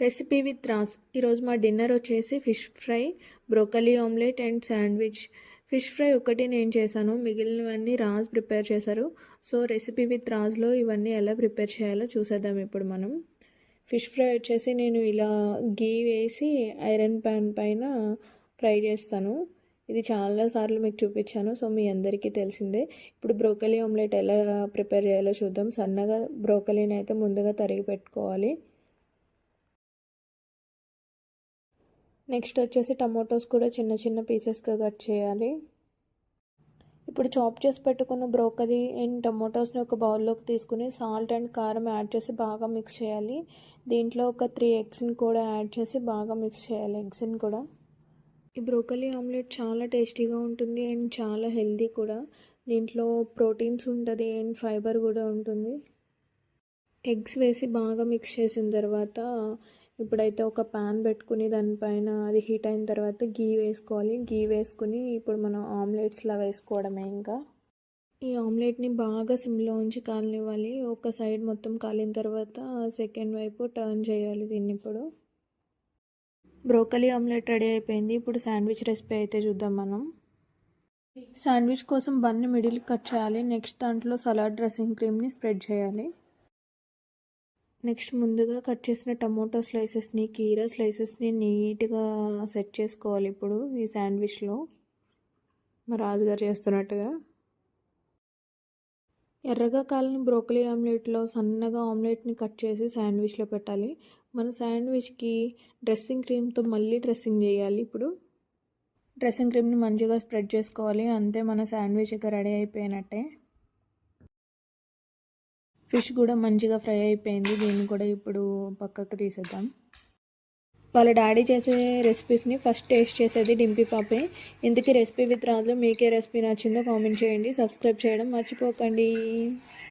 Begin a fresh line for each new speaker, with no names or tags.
Recipe with Ross. ఈరోజు మా dinner వచ్చేసి fish fry broccoli omelette and sandwich. Fish fry ఒకటి నేను చేశాను. మిగిలినవన్నీ రాజ్ ప్రిపేర్ చేశారు. సో రెసిపీ విత్ రాజ్లో ఇవన్నీ ఎలా ప్రిపేర్ చేయాలో చూసేద్దాం ఇప్పుడు మనం. ఫిష్ ఫ్రై వచ్చేసి నేను ఇలా గీ వేసి ఐరన్ ప్యాన్ పైన ఫ్రై చేస్తాను. ఇది చాలాసార్లు మీకు చూపించాను సో మీ అందరికీ తెలిసిందే. ఇప్పుడు బ్రోకలీ ఆమ్లెట్ ఎలా ప్రిపేర్ చేయాలో చూద్దాం. సన్నగా బ్రోకలీని అయితే ముందుగా తరిగి పెట్టుకోవాలి. నెక్స్ట్ వచ్చేసి టమాటోస్ కూడా చిన్న చిన్న పీసెస్గా కట్ చేయాలి. ఇప్పుడు చాప్ చేసి పెట్టుకున్న బ్రోకలీ అండ్ టమాటోస్ని ఒక బౌల్లోకి తీసుకుని సాల్ట్ అండ్ కారం యాడ్ చేసి బాగా మిక్స్ చేయాలి. దీంట్లో ఒక త్రీ ఎగ్స్ని కూడా యాడ్ చేసి బాగా మిక్స్ చేయాలి ఎగ్స్ని కూడా. ఈ బ్రోకలీ ఆమ్లెట్ చాలా టేస్టీగా ఉంటుంది అండ్ చాలా హెల్దీ కూడా. దీంట్లో ప్రోటీన్స్ ఉంటుంది అండ్ ఫైబర్ కూడా ఉంటుంది. ఎగ్స్ వేసి బాగా మిక్స్ చేసిన తర్వాత ఇప్పుడైతే ఒక ప్యాన్ పెట్టుకుని దానిపైన అది హీట్ అయిన తర్వాత గీ వేసుకోవాలి. గీ వేసుకుని ఇప్పుడు మనం ఆమ్లెట్స్లా వేసుకోవడమే ఇంకా. ఈ ఆమ్లెట్ని బాగా సిమ్లో ఉంచి కాలనివ్వాలి. ఒక సైడ్ మొత్తం కాలిన తర్వాత సెకండ్ వైపు టర్న్ చేయాలి దీన్ని ఇప్పుడు. బ్రోకలీ ఆమ్లెట్ రెడీ అయిపోయింది. ఇప్పుడు శాండ్విచ్ రెసిపీ అయితే చూద్దాం మనం. శాండ్విచ్ కోసం బన్ని మిడిల్ కట్ చేయాలి. నెక్స్ట్ దాంట్లో సలాడ్ డ్రెస్సింగ్ క్రీమ్ని స్ప్రెడ్ చేయాలి. నెక్స్ట్ ముందుగా కట్ చేసిన టమోటో స్లైసెస్ని కీరా స్లైసెస్ని నీట్గా సెట్ చేసుకోవాలి ఇప్పుడు ఈ శాండ్విచ్లో. మా రాజుగారు చేస్తున్నట్టుగా. ఎర్రగా కాలని బ్రోకలీ ఆమ్లెట్లో సన్నగా ఆమ్లెట్ని కట్ చేసి శాండ్విచ్లో పెట్టాలి. మన శాండ్విచ్కి డ్రెస్సింగ్ క్రీమ్తో మళ్ళీ డ్రెస్సింగ్ చేయాలి ఇప్పుడు. డ్రెస్సింగ్ క్రీమ్ని మంచిగా స్ప్రెడ్ చేసుకోవాలి. అంతే మన శాండ్విచ్ ఇక రెడీ అయిపోయినట్టే. ఫిష్ కూడా మంచిగా ఫ్రై అయిపోయింది. దీన్ని కూడా ఇప్పుడు పక్కకు తీసేద్దాం. వాళ్ళ డాడీ చేసే రెసిపీస్ని ఫస్ట్ టేస్ట్ చేసేది డింపీ పాపే. ఇందుకే రెసిపీ విత్ రాజు మీకే రెసిపీ నచ్చిందో కామెంట్ చేయండి. సబ్స్క్రైబ్ చేయడం మర్చిపోకండి.